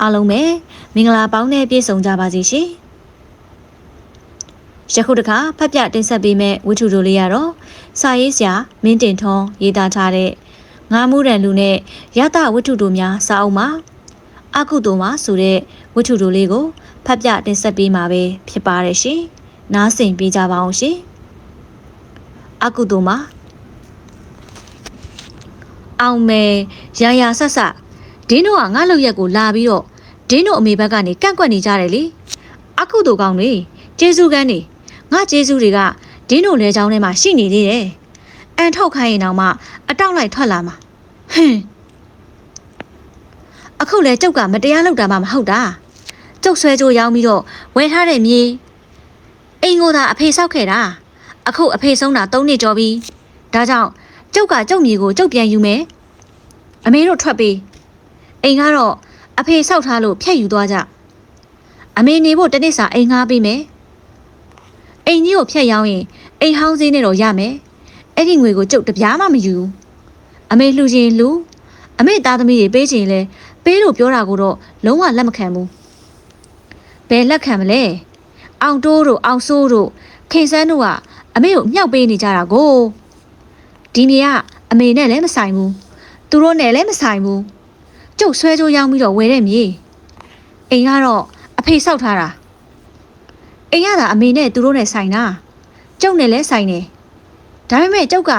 အားလုံးပဲမင်္ဂလာပေါင်းနဲ့ပြည့်စုံကြပါစေရှင်ယခုတခါဖတ်ပြတင်ဆက်ပေးမယ့်ဝတ္ထုတို့လေးကတော့စာရေးဆရာမင်းတင်ထွန်းရေးသားထားတဲ့ငါးမှုရန်လူနဲ့ရတဝတ္ထုတို့များစာအုပ်မှာအကုသိုလ်မှာဆိုတဲ့ဝတ္ထုတို့လေးကိုဖတ်ပြတင်ဆက်ပေးမှာပဲဖြစ်ပါတယ်ရှင်နားဆင်ပေးကြပါအောင်ရှင်အကုသိုလ်မှာအောင်မယ်ရာရာဆက်ဆက် ဒင်းတို့ကငါ့လောက်ရက်ကိုလာပြီးတော့ဒင်းတို့အမေဘက်ကနေကန့်ကွက်နေကြတယ်လေအကုသိုလ်ကောင်းတွေကျေးဇူးကန်းတွေငါကျေးဇူးတွေကဒင်းတို့လဲချောင်းထဲမှာရှိနေသေးတယ်အန်ထောက်ခိုင်းရင်တော့မှအတောက်လိုက်ထွက်လာမှာဟင်းအခုလဲကျုပ်ကမတရားလုပ်တာမှမဟုတ်တာကျုပ်ဆွဲကြိုးရောင်းပြီးတော့ဝယ်ထားတဲ့မြေအိမ်ကိုသာအဖေဆောက်ခဲ့တာအခုအဖေဆုံးတာ၃နှစ်ကျော်ပြီဒါကြောင့်ကျုပ်ကကျုပ်မြေကိုကျုပ်ပြန်ယူမယ်အမေတို့ထွက်ပေး အိမ်ကတော့အဖေဆောက်ထားလို့ဖြတ်ယူသွားကြအမေနေဖို့တစ်နေ့စာအိမ်ငှားပေးမယ်အိမ်ကြီးကိုဖြတ်ရောင်းရင်အိမ်ဟောင်းစင်းနဲ့တော့ရမယ်အဲ့ဒီငွေကိုကျုပ်တပြားမှမယူဘူးအမေလှူခြင်းလှူအမေသားသမီးတွေပေးခြင်းလဲပေးလို့ပြောတာကိုတော့လုံးဝလက်မခံဘူးဘယ်လက်ခံမလဲအောင်တိုးတို့အောင်ဆိုးတို့ခင်ဆန်းတို့ကအမေကိုမြှောက်ပေးနေကြတာကိုဒီမြေကအမေနဲ့လည်းမဆိုင်ဘူးသူတို့နဲ့လည်းမဆိုင်ဘူး ကျုပ်ဆွဲကြိုးရောင်းပြီးတော့ဝယ်တဲ့မြေအိမ်ကတော့အဖေဆောက်ထားတာအိမ်ရတာအမေနဲ့သူတို့နဲ့ဆိုင်တာကျုပ်နဲ့လည်းဆိုင်တယ်ဒါပေမဲ့ကျုပ်က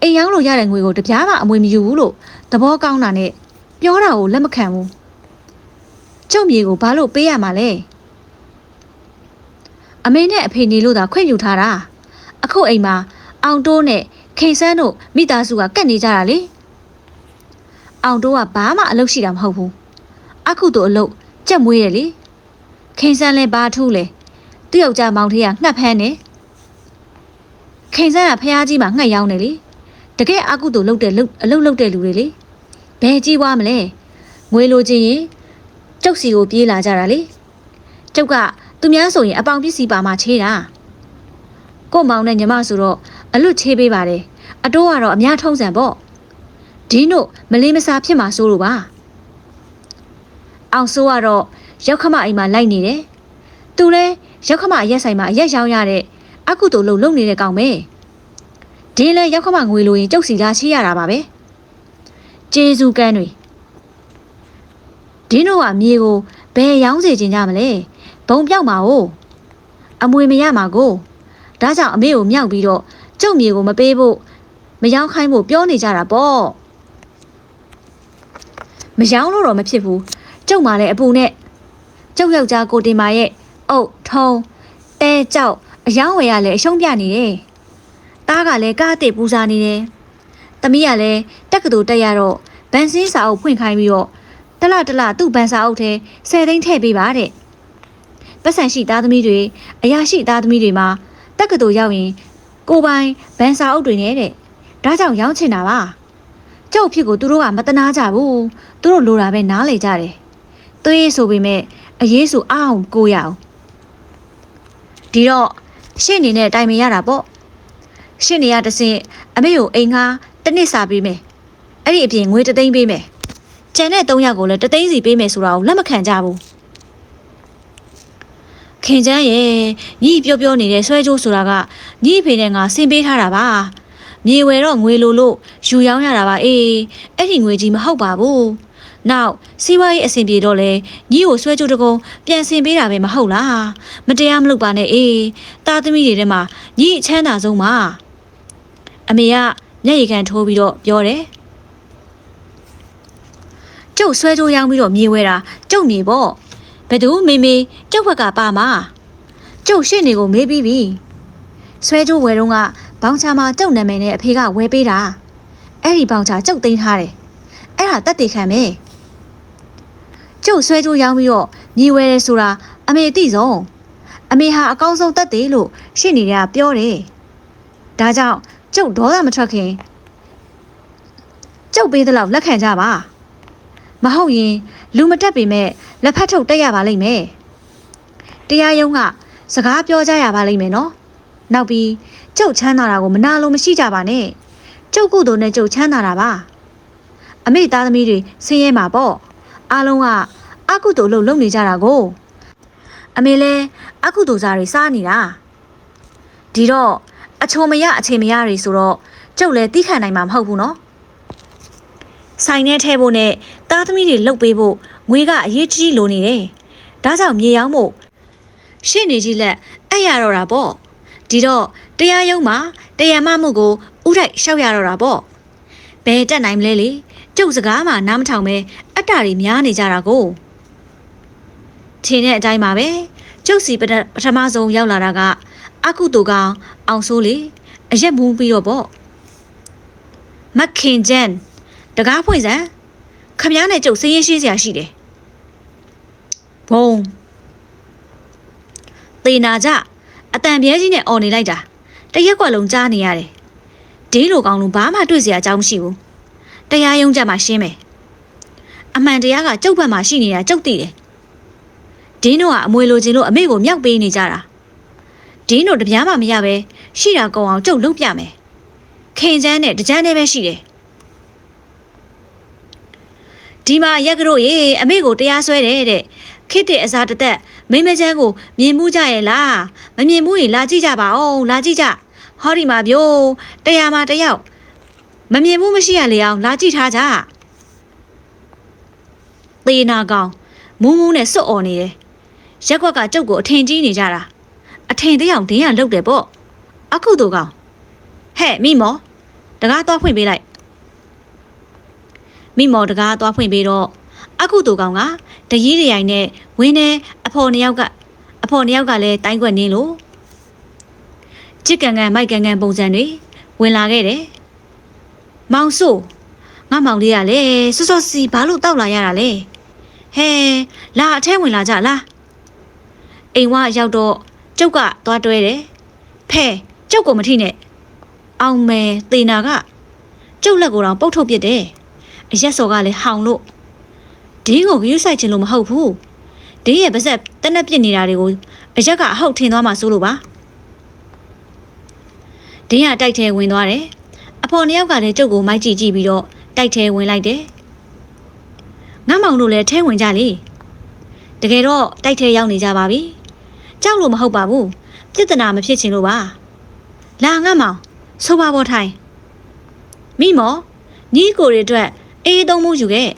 အိမ်ရောင်းလို့ရတဲ့ငွေကိုတပြားမှအမွေမယူဘူးလို့သဘောကောင်းတာနဲ့ပြောတာကိုလက်မခံဘူးကျုပ်မြေကိုဘာလို့ပေးရမှာလဲအမေနဲ့အဖေနေလို့သာခွင့်ယူထားတာအခုအိမ်မှာအောင်တိုးနဲ့ခိန်ဆန်းတို့မိသားစုကကတ်နေကြတာလေ အောင်တိုးကဘာမှအလုပ်ရှိတာမဟုတ်ဘူးအခုတို့အလုပ်ကြက်မွေးတယ်လေခိန်ဆန်းလဲဘာထူးလဲသူ့ယောက်ျားမောင်ထေးကငှက်ဖမ်းတယ်ခိန်ဆန်းကဖះကြီးမှာငှက်ရောင်းတယ်လေတကယ်အကုတို့လုပ်တယ်လုပ်အလုပ်လုပ်တဲ့လူတွေလေဘယ်ကြီးွားမလဲငွေလိုချင်ရင်ကျုပ်စီကိုပြေးလာကြတာလေကျုပ်ကသူများဆိုရင်အပေါင်ပစ္စည်းပါမှချေးတာကို့မောင်နဲ့ညီမဆိုတော့အလွတ်ချေးပေးပါတယ်အတိုးကတော့အများထုံးစံပေါ့ ဒီနို့မလေးမစားဖြစ်မှာစိုးလို့ပါအောင်ဆိုးကတော့ရောက်ခမအိမ်မှာလိုက်နေတယ်သူလဲရောက်ခမအရက်ဆိုင်မှာအရက်ရောင်းရတဲ့အကုတူလုံလုံနေတဲ့ကောင်ပဲဒီလဲရောက်ခမငွေလိုရင်ကျုပ်စီလာချေးရတာပါပဲကျေးဇူးကန်းတွေဒီနို့ကမြေကိုဘယ်ရောင်းစေခြင်းကြမလဲဘုံပြောက်မှာ哦အမွေမရမှာကိုဒါကြောင့်အမေကိုမြောက်ပြီးတော့ကျုပ်မြေကိုမပေးဖို့မယောင်းခိုင်းဖို့ပြောနေကြတာပေါ့ မယောင်းလို့တော့မဖြစ်ဘူးကျုပ်မှလည်းအပူနဲ့ကျုပ်ယောက်ျားကိုတင်မာရဲ့အုတ်ထုံးတဲကြောက်အယောင်းဝယ်ရလဲအရှုံးပြနေတယ်တားကလည်းကားတစ်ပူစားနေတယ်သမီးကလည်းတက်ကတူတက်ရတော့ဗန်စင်းစာအုပ်ဖွင့်ခိုင်းပြီးတော့တလတလသူ့ဗန်စာအုပ်ထဲဆယ်သိန်းထည့်ပေးပါတဲ့ပတ်စံရှိသားသမီးတွေအရာရှိသားသမီးတွေမှာတက်ကတူရောက်ရင်ကိုပိုင်ဗန်စာအုပ်တွေနဲ့တဲ့ဒါကြောင့်ရောင်းချင်တာပါကျုပ်ဖြစ်ကိုသူတို့ကမတနာကြဘူး သူတို့လိုတာပဲနားလေကြတယ်သွေးဆိုပေမဲ့အရေးဆိုအောင်ကိုရအောင်ဒီတော့ရှင့်နေနဲ့တိုင်ပင်ရတာပေါ့ရှင့်နေရတစင်အမေကိုအိမ်ငါတစ်နှစ်စာပေးမယ်အဲ့ဒီအပြင်ငွေတသိန်းပေးမယ်ကျန်တဲ့၃ယောက်ကိုလည်းတသိန်းစီပေးမယ်ဆိုတာကိုလက်မခံကြဘူးခင်ချမ်းရဲ့ညီပြောပြောနေတဲ့ဆွဲကြိုးဆိုတာကညီဖေနဲ့ငါဆင်ပေးထားတာပါမြေဝယ်တော့ငွေလိုလို့ယူရောင်းရတာပါအေးအဲ့ဒီငွေကြီးမဟုတ်ပါဘူး နောက်စီးပွားရေးအဆင်ပြေတော့လေညီကိုဆွဲကြိုးတကုံပြန်ဆင်ပေးတာပဲမဟုတ်လားမတရားမလုပ်ပါနဲ့အေးတာသမီးတွေထဲမှာညီအချမ်းသာဆုံးပါအမေကမျက်ရည်ကန်ထိုးပြီးတော့ပြောတယ်ကျုပ်ဆွဲကြိုးရောင်းပြီးတော့မြေဝဲတာကျုပ်မြေပေါ့ဘယ်သူမေမေကျုပ်ဘက်ကပါမှာကျုပ်ရှင့်နေကိုမေးပြီးပြီဆွဲကြိုးဝယ်တော့ကဘောင်ချာမှာကျုပ်နာမည်နဲ့အဖေကဝယ်ပေးတာအဲ့ဒီဘောင်ချာကျုပ်သိမ်းထားတယ်အဲ့ဒါတက်တေခံမယ် ကျုပ်ဆွဲကြိုးရောင်းပြီးတော့မြေဝဲတယ်ဆိုတာအမေအသိဆုံးအမေဟာအကောင်းဆုံးတက်သေးလို့ရှင့်နေတာပြောတယ်ဒါကြောင့်ကျုပ်ဒေါသမထွက်ခင်ကျုပ်ပေးသလောက်လက်ခံကြပါမဟုတ်ရင်လူမတက်ပေမဲ့လက်ဖက်ထုတ်တက်ရပါလိမ့်မယ်တရားရုံးကစကားပြောကြရပါလိမ့်မယ်နော်နောက်ပြီးကျုပ်ချမ်းသာတာကိုမနာလိုမရှိကြပါနဲ့ကျုပ်ကုသိုလ်နဲ့ကျုပ်ချမ်းသာတာပါအမေသားသမီးတွေဆင်းရဲမှာပေါ့အားလုံးက အအကုသိုလ်လုပ်လုပ်နေကြတာကိုအမေလဲအကုသိုလ်စားတွေစားနေတာဒီတော့အချိုမရအချိန်မရတွေဆိုတော့ကျုပ်လည်းတိခံနိုင်မှာမဟုတ်ဘူးနော်ဆိုင်ထဲထဲဖို့နဲ့သားသမီးတွေလှုပ်ပေးဖို့ငွေကအရေးကြီးလိုနေတယ်ဒါကြောင့်မြေရောင်းဖို့ရှင့်နေကြီးလက်အဲ့ရတော့တာပေါ့ဒီတော့တရားရုံးမှာတရားမမှုကိုဥထိုက်ရှောက်ရတော့တာပေါ့ဘယ်တက်နိုင်မလဲလေကျုပ်စကားမှနားမထောင်ပဲအတ္တတွေများနေကြတာကို ထင်းတဲ့အတိုင်းပါပဲကျုပ်စီပထပထမဆုံးရောက်လာတာကအကုတူကောင်အောင်ဆိုးလေအရက်မူးပြီးတော့ပေါ့မခင်ကျန်တကားဖွင့်စမ်းခမည်းနဲ့ကျုပ်စင်းရင်ရှင်းစရာရှိတယ်ဘုံတေနာကြအတန်ပြဲကြီးနဲ့អော်နေလိုက်တာတရက်ကွက်လုံးကြားနေရတယ်ဒင်းလိုကောင်လုံးဘာမှတွေ့စရာအကြောင်းမရှိဘူးတရားရုံးကြမှာရှင်းမယ်အမှန်တရားကကျုပ်ဘက်မှာရှိနေတာကျုပ်သိတယ် ဒင်းတို့ကအမွေလိုချင်လို့အမေကိုမြောက်ပေးနေကြတာဒင်းတို့တပြားမှမရပဲရှိတာကုန်အောင်ကျုပ်လုပ်ပြမယ်ခင်ချမ်းနဲ့တကြမ်းနဲ့ပဲရှိတယ်ဒီမှာရက်ကတော့ရေအမေကိုတရားစွဲတယ်တဲ့ခိတ်တဲ့အစားတသက်မိမချမ်းကိုမြင်မှုကြရဲ့လားမမြင်ဘူးရင်လာကြည့်ကြပါဦးလာကြည့်ကြဟောဒီမှာပြိုးတရားမှာတယောက်မမြင်ဘူးမရှိရလေအောင်လာကြည့်ထားကြသေနာကောင်မူးမူးနဲ့စွတ်អော်နေတယ် ရက်ကွက်ကကျုပ်ကိုအထင်ကြီးနေကြတာအထင်သေးအောင်ဒင်းရလုတ်တယ်ပေါ့အခုတို့ကောင်ဟဲ့မိမောတကားတော့ဖွင့်ပေးလိုက်မိမောတကားတော့ဖွင့်ပေးတော့အခုတို့ကောင်ကတကြီးတရိုင်နဲ့ဝင်းနေအဖော်နှစ်ယောက်ကအဖော်နှစ်ယောက်ကလည်းတိုင်းကွက်နင်းလို့ချစ်ကန်ကန်မိုက်ကန်ကန်ပုံစံတွေဝင်လာခဲ့တယ်မောင်ဆိုငါမောင်လေးကလည်းစောစောစီဘာလို့တောက်လာရတာလဲဟဲလာအထဲဝင်လာကြလား အိမ်ဝရောက်တော့ကျုပ်ကသွားတွဲတယ်ဖဲကျုပ်ကိုမထိနဲ့အောင်မယ်သေနာကကျုပ်လက်ကိုတော့ပုတ်ထုတ်ပစ်တယ်အရက်စော်ကလည်းဟောင်လို့ဒင်းကိုဂရုစိုက်ခြင်းလို့မဟုတ်ဘူးဒင်းရဲ့ပါဇက်တက်နဲ့ပြစ်နေတာတွေကိုအရက်ကအဟုတ်ထင်သွားမှစိုးလို့ပါဒင်းကတိုက်ထဲဝင်သွားတယ်အဖော်နှစ်ယောက်ကလည်းကျုပ်ကိုမိုက်ကြည့်ကြည့်ပြီးတော့တိုက်ထဲဝင်လိုက်တယ်ငါမောင်တို့လည်းထဲဝင်ကြလေတကယ်တော့တိုက်ထဲရောက်နေကြပါပြီ ကြောက်လို့မဟုတ်ပါဘူးပြစ်ဒနာမဖြစ်ချင်လို့ပါလာငါမောင်ဆိုပါပေါ်ထိုင်မိမောညီကိုတွေအတွက်အေးသုံးမှုယူခဲ့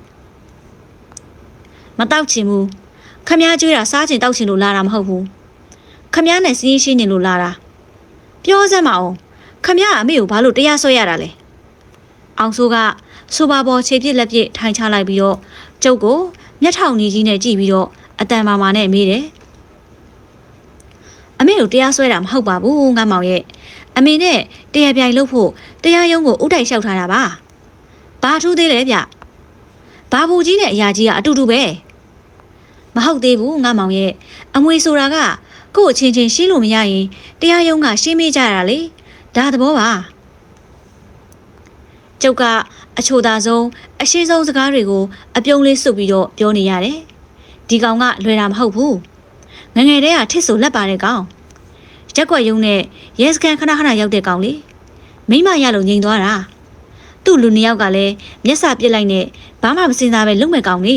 မတောက်ချင်ဘူးခမည်းကျွေးတာစားချင်တောက်ချင်လို့လာတာမဟုတ်ဘူးခမည်းနဲ့စီးရင်ရှင်းနေလို့လာတာပြောစမ်းမအောင်ခမည်းအမေကိုဘာလို့တရားဆွဲရတာလဲအောင်ဆိုးကဆိုပါပေါ်ခြေပြစ်လက်ပြစ်ထိုင်ချလိုက်ပြီးတော့ကျုပ်ကိုမျက်ထောင်ကြီးကြီးနဲ့ကြည့်ပြီးတော့အတန်မာမာနဲ့မေးတယ် အမေကိုတရားစွဲတာမဟုတ်ပါဘူးငါမောင်ရဲ့အမေနဲ့တရားပြိုင်လုပ်ဖို့တရားရုံးကိုဥတိုက်လျှောက်ထားတာပါဘာထူးသေးလဲဗျဘာဘူးကြီးနဲ့အရာကြီးကအတူတူပဲမဟုတ်သေးဘူးငါမောင်ရဲ့အမွေဆိုတာကကို့အချင်းချင်းရှင်းလို့မရရင်တရားရုံးကရှင်းမေးကြရတာလေဒါသဘောပါကျုပ်ကအချိုသာဆုံးအရှိဆုံးစကားတွေကိုအပြုံးလေးစွတ်ပြီးတော့ပြောနေရတယ်ဒီကောင်ကလွယ်တာမဟုတ်ဘူး ငငယ်တည်းကထစ်ဆိုလက်ပါတဲ့ကောင်ရက်ွက်ယုံနဲ့ရဲစကန်ခဏခဏရောက်တဲ့ကောင်လေမိမရလို့ငြိမ်သွားတာသူ့လူနှစ်ယောက်ကလည်းမျက်စာပစ်လိုက်နဲ့ဘာမှမစင်စားပဲလုံမဲ့ကောင်လေ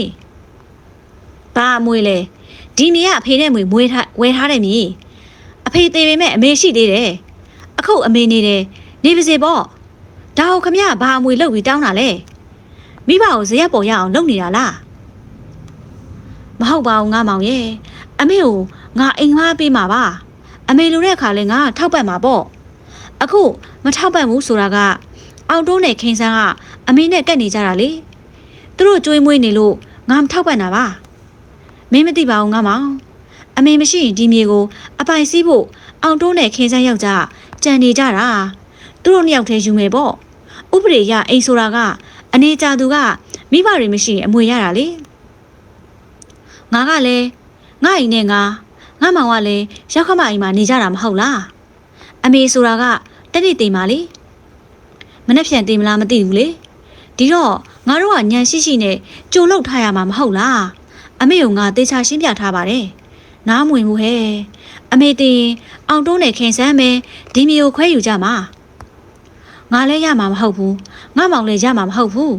ဘာအမွေလဲဒီမြေကအဖေနဲ့မွေမွေထားဝယ်ထားတယ်မြေအဖေသေးပေမဲ့အမေရှိသေးတယ်အခုအမေနေတယ်နေပါစေပေါ့ဒါဟုတ်ခမရဘာအမွေလုပ်ပြီးတောင်းတာလဲမိဘကိုဇရက်ပေါ်ရအောင်လုပ်နေတာလားမဟုတ်ပါဘူးငါမောင်ရဲ့ အမေကိုငါအိမ်ငှားပေးမှာပါအမေလိုတဲ့အခါလဲငါထောက်ပံ့မှာပေါ့အခုမထောက်ပံ့ဘူးဆိုတာကအောင်တိုးနဲ့ခင်ဆန်းကအမေနဲ့ကက်နေကြတာလေသူတို့ကြွေးမွေးနေလို့ငါမထောက်ပံ့တာပါမင်းမသိပါဘူးငါမောင်အမေမရှိရင်ဒီမြေကို အပိုင်စီးဖို့အောင်တိုးနဲ့ခင်ဆန်းယောက်ျားကြံနေကြတာသူတို့နှစ်ယောက်တည်းယူမယ်ပေါ့ဥပဒေရအိမ်ဆိုတာက အနေကြသူကမိဘတွေမရှိရင်အမွေရတာလေငါကလည်း ငါအိမ်နဲ့ငါငါမောင်ကလည်းရောက်ခမအိမ်မှာနေကြတာမဟုတ်လားအမေဆိုတာကတနေ့တိမ်ပါလေမနှက်ဖြန်တိမ်မလားမသိဘူးလေဒီတော့ငါတို့ကညံရှိရှိနဲ့ကြိုလောက်ထားရမှာမဟုတ်လားအမေကငါသေချာရှင်းပြထားပါတယ်နားမဝင်ဘူးဟဲ့အမေတင်အောင်တွန်းနဲ့ခင်ဆန်းမယ်ဒီမျိုးခွဲယူကြမှာငါလည်းရမှာမဟုတ်ဘူးငါမောင်လည်းရမှာမဟုတ်ဘူး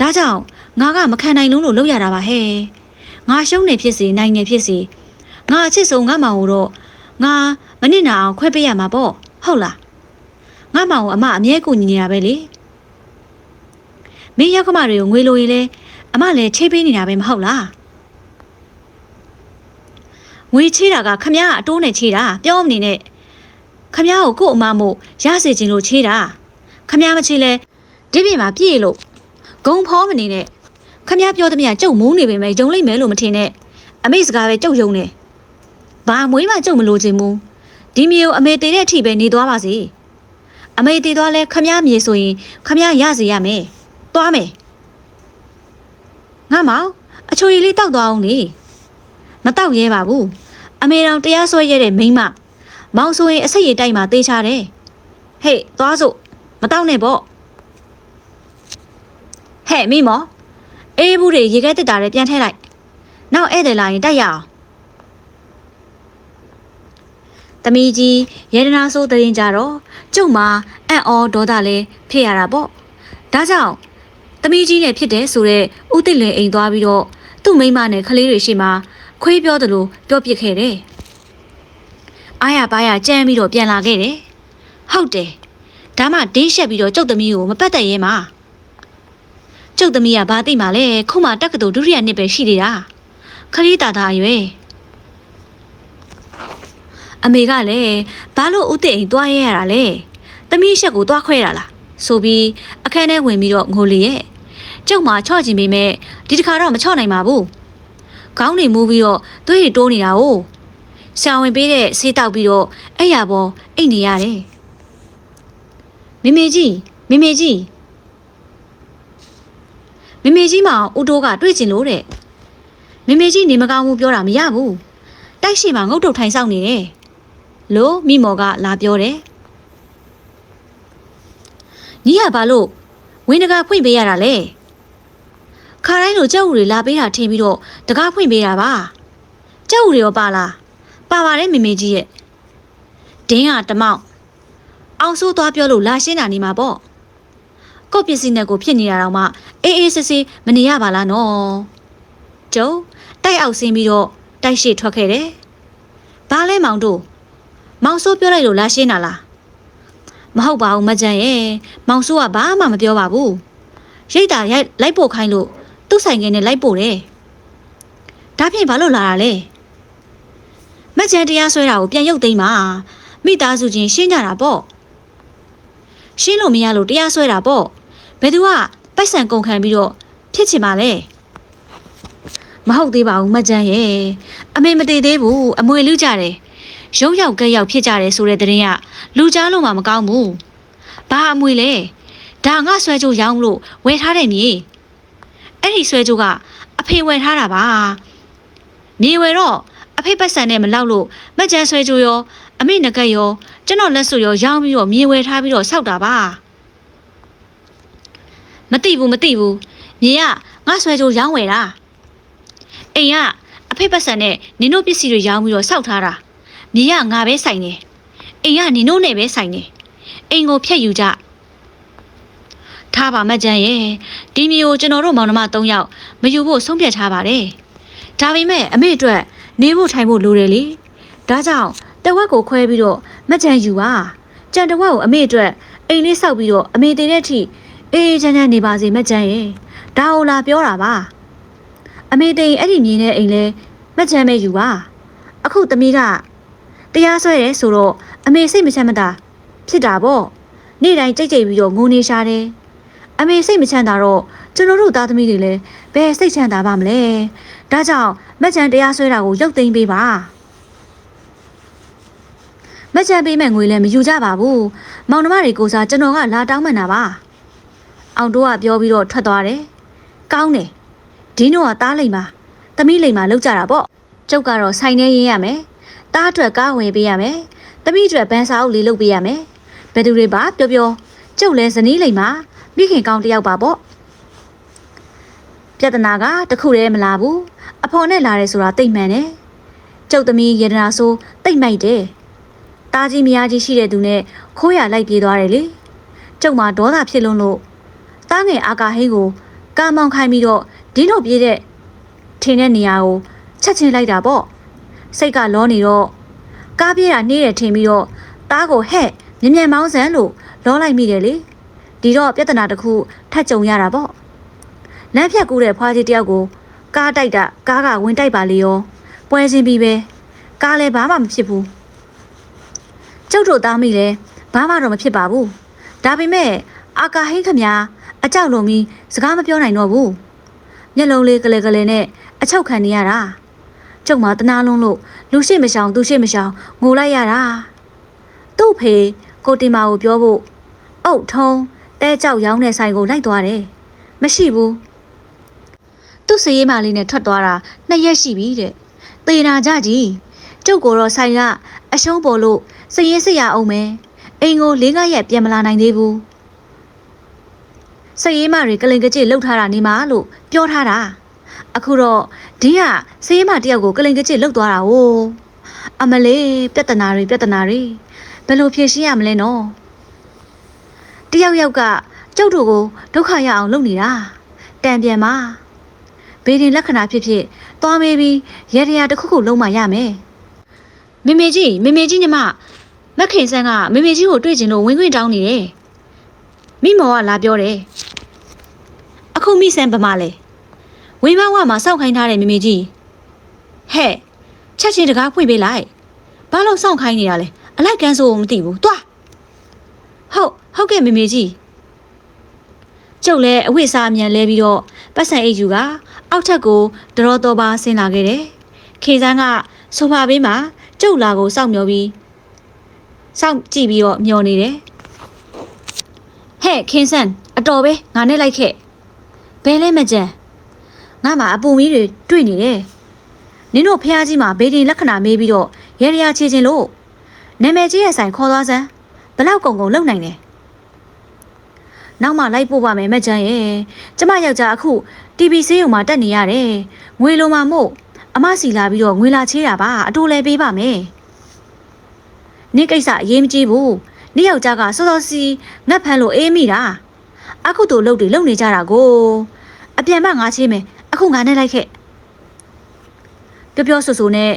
ဒါကြောင့်ငါကမခံနိုင်လုံးလို့လုပ်ရတာပါဟဲ့ ငါရှုံးနေဖြစ်စီနိုင်နေဖြစ်စီငါအချစ်ဆုံးငါမောင်ကိုတော့ငါမနစ်နာအောင်ခွဲပေးရမှာပေါ့ဟုတ်လားငါမောင်ကိုအမအမြဲကူညီနေတာပဲလေမင်းရောက်ခမတွေကိုငွေလိုရင်လဲအမလည်းချိတ်ပေးနေတာပဲမဟုတ်လားငွေချေးတာကခမရအတိုးနဲ့ချေးတာပြောမနေနဲ့ခမရကိုကို့အမမို့ရစေချင်လို့ချေးတာခမရမချေးလဲဒီပြင်မှာပြည့်လို့ဂုံဖောမနေနဲ့ ခမရပြောသည်မကျုပ်မုန်းနေပေမဲ့ယုံလိမ့်မယ်လို့မထင်နဲ့အမေစကားပဲကြုတ်ယုံနေဘာမွေးမှကြုတ်မလို့ခြင်းမူဒီမြေကိုအမေတည်တဲ့အထိပဲနေသွားပါစေအမေတည်သွားလဲခမရမြေဆိုရင်ခမရရစေရမယ်သွားမယ်ငါမောင်အချိုရီလေးတောက်သွားအောင်လေမတောက်ရဲပါဘူးအမေတော်တရားစွဲရတဲ့မိန်းမမောင်ဆိုရင်အစိတ်ရတိုက်မှာသေးချတယ်ဟေ့သွားစို့မတောက်နဲ့ပေါ့ဟဲ့မိမော် အေးဘူးတွေရေခဲတက်တာတွေပြန်ထည့်လိုက်နောက်ဧည့်သည်လာရင်တိုက်ရအောင်တမီကြီးရေဒနာဆိုးတရင်ကြတော့ကျုပ်မှာအံ့ဩဒေါသလည်းဖြစ်ရတာပေါ့ဒါကြောင့်တမီကြီးနဲ့ဖြစ်တယ်ဆိုတော့ဥတိလင်အိမ်သွားပြီးတော့သူ့မိန်းမနဲ့ကလေးတွေရှိမှခွေးပြောတယ်လို့ပြောပြခဲ့တယ်အားရပါးရကြမ်းပြီးတော့ပြန်လာခဲ့တယ်ဟုတ်တယ်ဒါမှဒင်းရှက်ပြီးတော့ကျုပ်သမီးကိုမပတ်သက်ရဲမှာ ကျုပ်သမီးကဘာသိမှလဲခုမှတက္ကသိုလ်ဒုတိယနှစ်ပဲရှိနေတာခရီးတာတာအရွယ်အမေကလည်းဘာလို့ဥတိအိမ်သွားရဲရတာလဲသမီးရှက်ကိုသွားခွဲတာလားဆိုပြီးအခန်းထဲဝင်ပြီးတော့ငိုလေရဲ့ကျုပ်မှချော့ကျင်ပေမဲ့ဒီတစ်ခါတော့မချော့နိုင်ပါဘူးခေါင်းတွေမူးပြီးတော့သွေးတွေတိုးနေတာ哦ဆာဝင်ပေးတဲ့ဆေးတောက်ပြီးတော့အဲ့ရပေါ်အိတ်နေရတယ်မေမေကြီးမေမေကြီး မေမေကြီးမဦးတိုးကတွေ့ကျင်လို့တဲ့မေမေကြီးနေမကောင်းဘူးပြောတာမရဘူးတိုက်ရှိမှာငုတ်တုတ်ထိုင်ဆောင်နေတယ်လို့မိမော်ကလာပြောတယ်ညီကဘာလို့ဝင်းတကာဖွင့်ပေးရတာလဲခါတိုင်းလိုကြောက်ဦးတွေလာပေးတာထင်ပြီးတော့တကားဖွင့်ပေးတာပါကြောက်ဦးတွေရောပါလားပါပါတယ်မေမေကြီးရဲ့ဒင်းကတမောက်အောင်ဆိုးသွားပြောလို့လာရှင်းတာနေမှာပေါ့ ကို့ပစ္စည်းနဲ့ကိုဖြစ်နေတာတော့မှအေးအေးဆေးဆေးမနေရပါလားနော်ကျုံတိုက်အောက်ဆင်းပြီးတော့တိုက်ရှိထွက်ခဲ့တယ်ဘာလဲမောင်တို့မောင်ဆိုးပြောလိုက်လို့လာရှင်းတာလားမဟုတ်ပါဘူးမကြံရဲ့မောင်ဆိုးကဘာမှမပြောပါဘူးရိတ်တာရိုက်လိုက်ပို့ခိုင်းလို့သူ့ဆိုင်ကနဲ့လိုက်ပို့တယ်ဒါဖြင့်ဘာလို့လာတာလဲမကြံတရားဆွဲတာကိုပြန်ရုပ်သိမ်းပါမိသားစုချင်းရှင်းကြတာပေါ့ ရှင်းလို့မရလို့တရားဆွဲတာပေါ့ဘယ်သူကပိုက်ဆံကုန်ခံပြီးတော့ဖြစ်ချင်ပါလဲမဟုတ်သေးပါဘူးမကြံရဲ့အမေမတည်သေးဘူးအမွေလူကြတယ်ရုံရောက်ကက်ရောက်ဖြစ်ကြတယ်ဆိုတဲ့သတင်းကလူကြားလို့မှမကောင်းဘူးဘာအမွေလဲဒါငါဆွဲကြိုးရောင်းလို့ဝယ်ထားတယ်မြေအဲ့ဒီဆွဲကြိုးကအဖေဝယ်ထားတာပါမြေဝယ်တော့ အဖေပတ်စံနဲ့မလောက်လို့မကြမ်းဆွဲကြိုးရောအမေငကက်ရောကျွန်တော်လက်စွပ်ရောရောင်းပြီးတော့မြေဝယ်ထားပြီးတော့စောက်တာပါမသိဘူးမသိဘူးမြေကငါဆွဲကြိုးရောင်းဝယ်တာအိမ်ကအဖေပတ်စံနဲ့နင်တို့ပစ္စည်းတွေရောင်းပြီးတော့စောက်ထားတာမြေကငါပဲဆိုင်တယ်အိမ်ကနင်တို့နဲ့ပဲဆိုင်တယ်အိမ်ကိုဖျက်ယူကြထားပါမကြမ်းရဲ့ဒီမျိုးကျွန်တော်တို့မောင်နှမ၃ယောက်မယူဖို့ဆုံးဖြတ်ထားပါတယ်ဒါပေမဲ့အမေအတွက် နေဖို့ထိုင်ဖို့လိုတယ်လေဒါကြောင့်တဝက်ကိုခွဲပြီးတော့မကြမ်းယူပါကြံတဝက်ကိုအမေအတွက်အိမ်လေးဆောက်ပြီးတော့အမေတည်တဲ့အထိအေးအေးချမ်းချမ်းနေပါစေမကြမ်းရဲ့ဒါဟိုလာပြောတာပါအမေတိန်အဲ့ဒီမြင်တဲ့အိမ်လဲမကြမ်းပဲယူပါအခုသမီးကတရားစွဲရဲဆိုတော့အမေစိတ်မချမ်းမသာဖြစ်တာပေါ့နေ့တိုင်းကြိတ်ကြိတ်ပြီးတော့ငိုနေရှာတယ်အမေစိတ်မချမ်းသာတော့ကျွန်တော်တို့သားသမီးတွေလည်းဘယ်စိတ်ချမ်းသာပါမလဲ ဒါကြောင့်မက်ချန်တရားစွဲတာကိုရုပ်သိမ်းပေးပါမက်ချန်ပေးမဲ့ငွေလည်းမယူကြပါဘူးမောင်နှမတွေကိုစားကျွန်တော်ကလာတောင်းမှန်တာပါအောင်တို့ကပြောပြီးတော့ထွက်သွားတယ်ကောင်းတယ်ဒင်းတို့ကတားလိမ့်ပါသမီးလိမ့်ပါလောက်ကြတာပေါ့ကျုပ်ကတော့ဆိုင်နေရင်းရမယ်တားအတွက်ကားဝင်ပေးရမယ်သမီးအတွက်ဘန်စာအုပ်လေးလုပ်ပေးရမယ်ဘယ်သူတွေပါပြောပြောကျုပ်လဲဇနီးလိမ့်ပါမိခင်ကောင်းတယောက်ပါပေါ့ ပြဿနာကတခုတည်းမလာဘူးအဖော်နဲ့လာတယ်ဆိုတာတိတ်မှန်တယ်ကျုပ်သမီးယန္တရာဆိုတိတ်မိုက်တယ်တာကြီးမယားကြီးရှိတဲ့သူနဲ့ခိုးရလိုက်ပြေးသွားတယ်လေကျုပ်မှာဒေါသဖြစ်လွန်းလို့တားငယ်အာကာဟိန်းကိုကာမောင်ခိုင်းပြီးတော့ဒင်းထုတ်ပြေးတဲ့ထင်းတဲ့နေရာကိုချက်ချင်းလိုက်တာပေါ့စိတ်ကလောနေတော့ကားပြေးတာနှေးတယ်ထင်ပြီးတော့တားကိုဟဲ့မြန်မြန်မောင်းစမ်းလို့လောလိုက်မိတယ်လေဒီတော့ပြဿနာတစ်ခုထပ်ကြုံရတာပေါ့ လမ်းဖြတ်ကူးတဲ့ဖွားကြီးတယောက်ကိုကားတိုက်တာကားကဝင်တိုက်ပါလေရောပွဲချင်းပြီးပဲကားလည်းဘာမှမဖြစ်ဘူးကျုပ်တို့သားမိလည်းဘာမှတော့မဖြစ်ပါဘူးဒါပေမဲ့အာကာဟင်းခမညာအကြောက်လုံးပြီးစကားမပြောနိုင်တော့ဘူးမျက်လုံးလေးကလေးကလေးနဲ့အချုပ်ခံနေရတာကျုပ်မှတနာလုံးလို့လူရှိမရှောင်သူရှိမရှောင်ငိုလိုက်ရတာသူ့ဖေကိုတင်မာကိုပြောဖို့အုတ်ထုံးတဲကြောက်ရောင်းတဲ့ဆိုင်ကိုလိုက်သွားတယ်မရှိဘူး သူ့စရေးမလေးနဲ့ထွက်သွားတာနှစ်ရက်ရှိပြီတဲ့သေနာကြကြီးကျုပ်ကိုတော့ဆိုင်ကအရှုံးပေါ်လို့စရေးစရအောင်မယ်အိမ်ကိုလေးငါရက်ပြန်မလာနိုင်သေးဘူးစရေးမတွေကလိန်ကကြစ်လှုပ်ထားတာနေမှာလို့ပြောထားတာအခုတော့ဒီကစရေးမတယောက်ကိုကလိန်ကကြစ်လှုပ်သွားတာ ਉਹ အမလေးပြဿနာတွေပြဿနာတွေဘယ်လိုဖြေရှင်းရမလဲနော်တယောက်ယောက်ကကျုပ်တို့ကိုဒုက္ခရအောင်လုပ်နေတာတံပြန်ပါ ဘေးရင်လက္ခဏာဖြစ်ဖြစ်သွားမေးပြီးရေရရာတစ်ခုခုလုံးမရမယ်မေမေကြီးမေမေကြီးညီမမက်ခင်ဆန်းကမေမေကြီးကိုတွေ့ကျင်လို့ဝင်ခွင့်တောင်းနေတယ်မိမော်ကလာပြောတယ်အခုမိဆန်းပမာလဲဝင်းမဝမှာစောက်ခိုင်းထားတယ်မေမေကြီးဟဲ့ချက်ချင်းတကားဖွင့်ပေးလိုက်ဘာလို့စောင့်ခိုင်းနေတာလဲအလိုက်ကန်းဆိုမသိဘူးတွားဟုတ်ဟုတ်ကဲ့မေမေကြီး ကျုပ်လည်းအဝိစာအမြန်လဲပြီးတော့ပတ်စံအိတ်ယူကအောက်ထက်ကိုတရောတော်ပါဆင်းလာခဲ့တယ်ခေစန်းကဆိုဖာဘေးမှာကျုပ်လာကိုစောင့်မျောပြီးစောင့်ကြည့်ပြီးတော့မျောနေတယ်ဟဲ့ခင်ဆန်အတော်ပဲငါနဲ့လိုက်ခဲ့ဘဲလဲမကြံငါမှအပူမီးတွေတွေ့နေတယ်နင်တို့ဖះကြီးမှာဘေးဒင်လက္ခဏာမေးပြီးတော့ရေရရချေခြင်းလို့နာမည်ကြီးရဲ့ဆိုင်ခေါ်သွားစမ်းဘလောက်ကုံကုံလုံနိုင်တယ် နောက်မှလိုက်ပို့ပါမယ်မကြမ်းရဲ့ကျမယောက်ျားအခု TV ဆေးရုံမှာတက်နေရတယ်ငွေလိုမှမို့အမစီလာပြီးတော့ငွေလာချေးတာပါအတိုးလဲပေးပါမယ်နေ့ကိစ္စအရေးမကြီးဘူးနေ့ယောက်ျားကစောစောစီငတ်ဖမ်းလို့အေးမိတာအခုတို့လုတ်တွေလုံနေကြတာကိုအပြန်မငါချေးမယ်အခုငါနဲ့လိုက်ခဲ့ပြောပြောဆူဆူနဲ့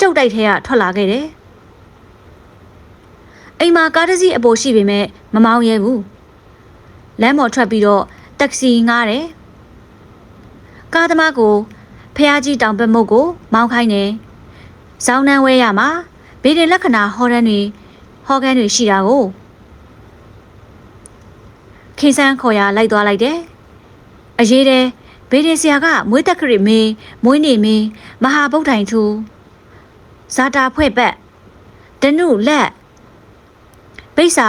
ကျုပ်တိုက်ထဲကထွက်လာခဲ့တယ်အိမ်မှာကားတစ်စီးအပေါ်ရှိပေမဲ့မမောင်းရဲဘူး လမ်းပေါ်ထွက်ပြီးတော့တက္ကစီငှားတယ်ကားသမားကိုဖះကြီးတောင်ပမုတ်ကိုမောင်းခိုင်းတယ်ဇောင်းနှမ်းဝဲရမှာဘေးဒင်လက္ခဏာဟော်ရန်တွေဟော်ကန်တွေရှိတာကိုခေဆန်းခေါ်ရလိုက်သွားလိုက်တယ်အရေးတဲ့ဘေးဒင်ဆရာကမွေးတက်ခရစ်မင်းမွေးနေမင်းမဟာဗုဒ္ဓိုင်သူဇာတာဖွဲ့ပတ်တနုလက်ပိဿာ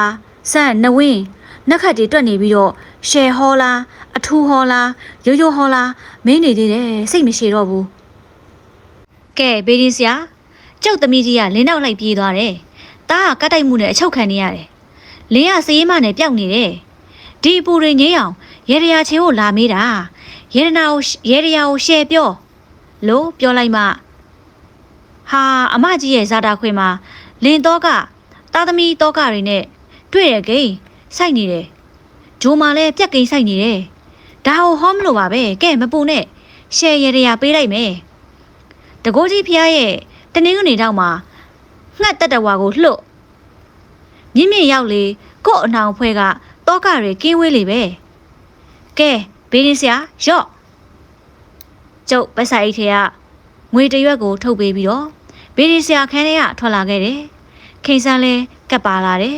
ဆန့်နဝင်း နှက်ခတ်တွေတွက်နေပြီးတော့ရှယ်ဟောလားအထူးဟောလားရိုးရိုးဟောလားမင်းနေသေးတယ်စိတ်မရှိတော့ဘူးကဲဘေးရင်ဆရာကျုပ်သမီးကြီးကလင်းနောက်လိုက်ပြေးသွားတယ်တားကကတ်တိုက်မှုနဲ့အချုပ်ခံနေရတယ်လင်းကစရေးမနဲ့ပျောက်နေတယ်ဒီအပူတွေငေးအောင်ရေရရာချင်းကိုလာမေးတာရေရနာကိုရေရရာကိုရှယ်ပြောလို့ပြောလိုက်မှဟာအမကြီးရဲ့ဇာတာခွေမှာလင်းတော့ကတာသမီတော့ကတွေနဲ့တွေ့ရကိန်း စိုက်နေတယ်ဂျိုမာလည်းပြက်ကိန်းစိုက်နေတယ်ဒါဟိုဟောမလို့ပါပဲကဲမပူနဲ့ရှယ်ရရရာပေးလိုက်မယ်တကိုးကြီးဖျားရဲ့တနင်္ဂနွေတောက်မှာငှက်တက်တဝါကိုလှုပ်မြင့်မြင့်ရောက်လေကို့အနောင်ဖွဲကတောကတွေကင်းဝေးလေပဲကဲဘေးရင်ဆရာရော့ကျုပ်ပတ်စာအိတ်ထဲကငွေတရွက်ကိုထုတ်ပေးပြီးတော့ဘေးရင်ဆရာခန်းထဲကထွက်လာခဲ့တယ်ခိန်ဆန်းလဲကပ်ပါလာတယ်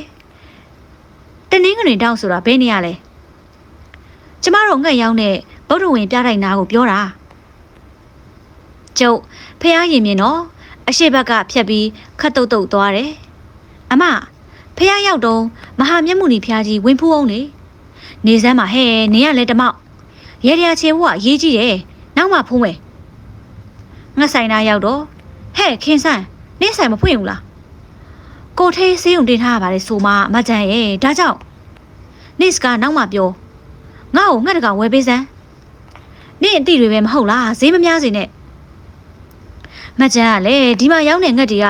တနင်္ဂနွေတောက်ဆိုတာဘယ်နေရလဲကျမတို့ငှက်ရောက်တဲ့ဗုဒ္ဓဝင်ပြတိုက်နာကိုပြောတာကျုပ်ဖះရင်မြင်တော့အရှိဘက်ကဖြတ်ပြီးခတ်တုတ်တုတ်သွားတယ်အမဖះရောက်တော့မဟာမျက်မှုနီဖះကြီးဝင်ဖူးအောင်လေနေစမ်းမှာဟဲ့နေရလဲတမောက်ရေရချေဘုကရေးကြည့်တယ်နောက်မှဖုံးမယ်ငါဆိုင်နာရောက်တော့ဟဲ့ခင်ဆန်းနေဆိုင်မဖွင့်ဘူးလား ကိုထေးစေးုံတင်ထားရပါတယ်ဆိုမှမကြံရဲ့ဒါကြောင့်နစ်ကနောက်မှပြောငါ့ကိုငှက်တကောင်ဝယ်ပေးစမ်းနင့်အတိတွေပဲမဟုတ်လားဈေးမများစေနဲ့မကြံကလည်းဒီမှာရောက်နေငှက်တွေက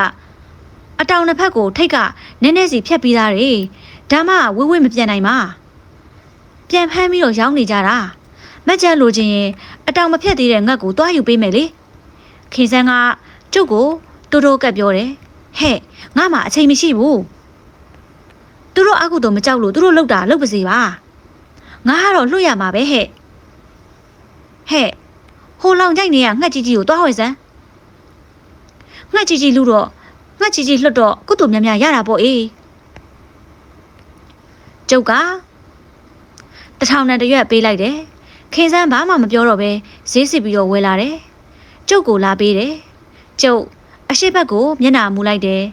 အတောင်တစ်ဖက်ကိုထိတ်ကနည်းနည်းစီဖြတ်ပြီးသားတွေဒါမှဝေးဝေးမပြန်နိုင်ပါပြန်ဖမ်းပြီးတော့ရောင်းနေကြတာမမက်ကျန်လိုချင်ရင်အတောင်မဖြတ်သေးတဲ့ငတ်ကိုတွားယူပေးမယ်လေခင်စန်းကကျုပ်ကိုတိုးတိုးကပ်ပြောတယ် ဟဲ့ငါမှအချိန်မရှိဘူးသူတို့အကုသို့မကြောက်လို့သူတို့လောက်တာလောက်ပါစေပါငါကတော့လွတ်ရမှာပဲဟဲ့ဟဲ့ဟိုလောင်ကြိုက်နေရငှက်ကြီးကြီးကိုတွားဝယ်စမ်းငှက်ကြီးကြီးလူတော့ငှက်ကြီးကြီးလွတ်တော့ကုသိုလ်များများရတာပေါ့အေးကျုပ်ကတထောင်နဲ့တရွက်ပေးလိုက်တယ်ခင်စန်းဘာမှမပြောတော့ပဲဈေးစစ်ပြီးတော့ဝယ်လာတယ်ကျုပ်ကိုလာပေးတယ်ကျုပ် အရှိတ်ဘက်ကိုမျက်နှာမူလိုက်တယ်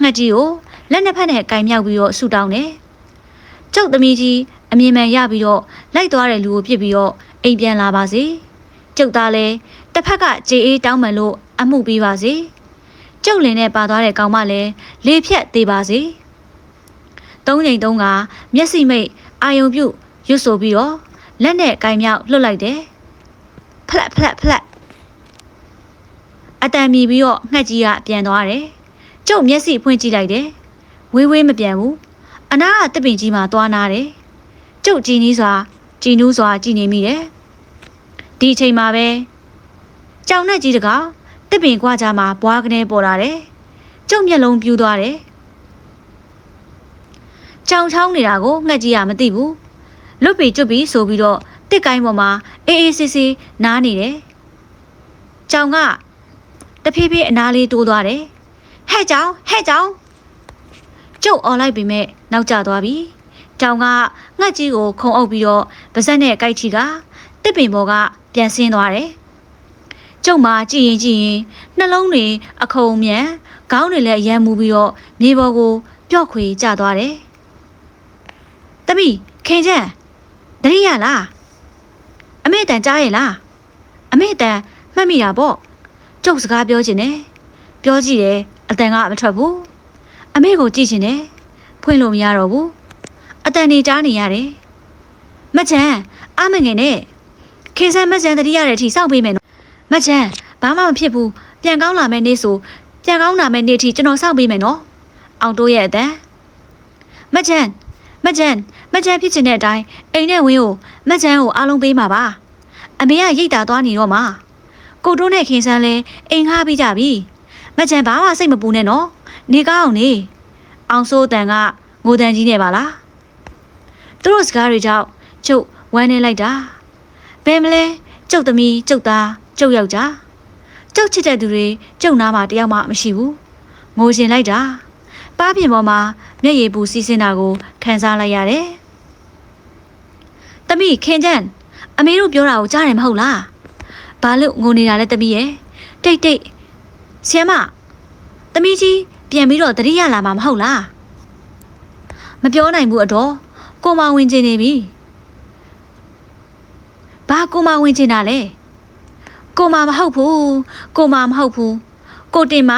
ငှက်ကြီးကိုလက်နှစ်ဖက်နဲ့ကင်မြောက်ပြီးတော့ဆူတောင်းတယ်ကျုပ်သမီးကြီးအမြင်မှန်ရပြီးတော့လိုက်သွားတဲ့လူကိုပြစ်ပြီးတော့အိမ်ပြန်လာပါစေကျုပ်သားလည်းတစ်ဖက်ကကြေအေးတောင်းမှန်လို့အမှုပေးပါစေကျုပ်လင်နဲ့ပါသွားတဲ့ကောင်မလည်းလေဖြတ်သေးပါစေသုံးချိန်သုံးကမျက်စိမိတ်အာယုံပြုတ်ရွတ်ဆိုပြီးတော့လက်နဲ့ကင်မြောက်လွတ်လိုက်တယ်ဖလက်ဖလက်ဖလက် အတန်မြည်ပြီးတော့ငှက်ကြီးကပြန်သွားတယ်ကျုပ်မျက်စိဖွင့်ကြည့်လိုက်တယ်ဝေးဝေးမပြန်ဘူးအနာကတစ်ပင်ကြီးမှာသွားနာတယ်ကျုပ်ကြည်နီးစွာကြည်နူးစွာကြည်နေမိတယ်ဒီအချိန်မှာပဲကြောင်နဲ့ကြီးတကောင်တစ်ပင်ကွာကြမှာဘွားကနေပေါ်လာတယ်ကျုပ်မျက်လုံးပြူးသွားတယ်ကြောင်ချောင်းနေတာကိုငှက်ကြီးကမသိဘူးလွတ်ပြီကျွတ်ပြီဆိုပြီးတော့တစ်ကိုင်းပေါ်မှာအေးအေးဆေးဆေးနားနေတယ်။ကြောင်က တဖြည်းဖြည်းအနားလေးတိုးသွားတယ်။ဟဲ့ကြောင်ဟဲ့ကြောင်ကျုပ်អော်လိုက်ပြီမဲ့နောက်ကျသွားပြီ။ကြောင်ကငှက်ကြီးကိုခုံအုပ်ပြီးတော့ပါဇက်နဲ့ကြိုက်ချီကတစ်ပင်ပေါ်ကပြန်ဆင်းသွားတယ်။ကျုပ်မှကြည်ရင်ကြည်ရင်နှလုံးတွေအခုံမြန်ခေါင်းတွေလည်းရမ်းမှုပြီးတော့မြေပေါ်ကိုပျော့ခွေကျသွားတယ်။တမီခင်ချမ်းတရိရလားအမေတန်ကြားရဲ့လားအမေတန်မှတ်မိတာပေါ့ ကျုပ်စကားပြောချင်တယ်ပြောကြည့်တယ်အတန်ကမထွက်ဘူးအမေကိုကြည့်ချင်တယ်ဖွင့်လို့မရတော့ဘူးအတန်နေကြားနေရတယ်မချန်အမငယ်နဲ့ခေဆန်မချန်တရိရတဲ့အထိစောင့်ပေးမယ်နော်မချန်ဘာမှမဖြစ်ဘူးပြန်ကောင်းလာမယ့်နေ့ဆိုပြန်ကောင်းလာမယ့်နေ့အထိကျွန်တော်စောင့်ပေးမယ်နော်အောင်တိုးရဲ့အတန်မချန်မချန်မချန်ဖြစ်ချင်တဲ့အတိုင်းအိမ်နဲ့ဝင်းကိုမချန်ကိုအားလုံးပေးမှာပါအမေကရိတ်တာသွားနေတော့မှာ ကိုတိုးနဲ့ခင်ဆန်းလဲအိမ်ငှားပြီးကြပြီမချန်ဘာမှစိတ်မပူနဲ့နော်နေကောင်းအောင်နေအောင်စိုးတန်ကငိုတန်ကြီးနေပါလားသူတို့စကားတွေကြောင့်ကျုပ်ဝမ်းနေလိုက်တာဘယ်မလဲကျုပ်သမီးကျုပ်သားကျုပ်ယောက်ျားကျုပ်ချစ်တဲ့သူတွေကျုပ်နားမှာတယောက်မှမရှိဘူးငိုရှင်လိုက်တာပါးပြင်ပေါ်မှာမျက်ရည်ပူစီးစင်းတာကိုခံစားလိုက်ရတယ်။တမီးခင်ကျန်းအမေတို့ပြောတာကိုကြားတယ်မဟုတ်လား။ ဘာလို့ငိုနေတာလဲတမီးရဲ့။တိတ်တိတ်ဆီယမတမီးကြီးပြန်ပြီးတော့တတိယလာမှာမဟုတ်လား။မပြောနိုင်ဘူးအတော့ကိုမဝင်ချင်နေပြီ။ဘာကိုမဝင်ချင်တာလဲ။ကိုမမဟုတ်ဘူး။ကိုမမဟုတ်ဘူး။ကိုတင်မ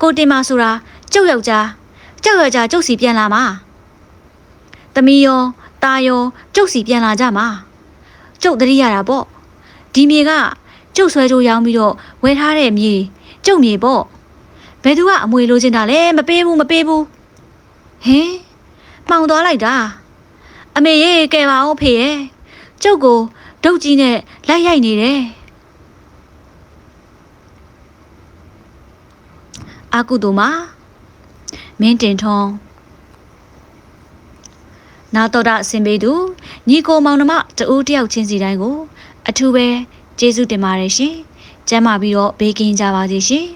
ကိုတင်မဆိုတာကျုပ်ယောက်ျားကြောက်ရကြကျုပ်စီပြန်လာမှာ။သမီးရောตาရောကျုပ်စီပြန်လာကြမှာ။ကျုပ်တတိရတာပေါ့။ဒီမြေက ကျုပ်ဆွဲကြိုးရောင်းပြီးတော့ဝယ်ထားတဲ့မြေကျုပ်မြေပေါ့။ဘယ်သူကအမွေလိုချင်တာလဲမပေးဘူးမပေးဘူး။ဟင်မှောင်သွားလိုက်တာ။အမေရေကဲပါဦးဖေရဲ့။ကျုပ်ကိုဒုတ်ကြီးနဲ့လိုက်ရိုက်နေတယ်။အာကုတူမှာမင်းတင်ထွန်းနာတော်တာအစင်ပေးသူညီကိုမောင်နှမတူတယောက်ချင်းစီတိုင်းကို အထူးပဲ ကျေးဇူးတင်ပါတယ်ရှင်။ကျမ်းမာပြီးတော့ဘေးကင်းကြပါစေရှင်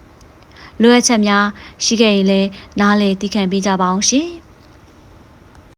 ။လိုအပ်ချက်များရှိခဲ့ရင်လည်းနားလည်သိခံပေးကြပါအောင်ရှင်။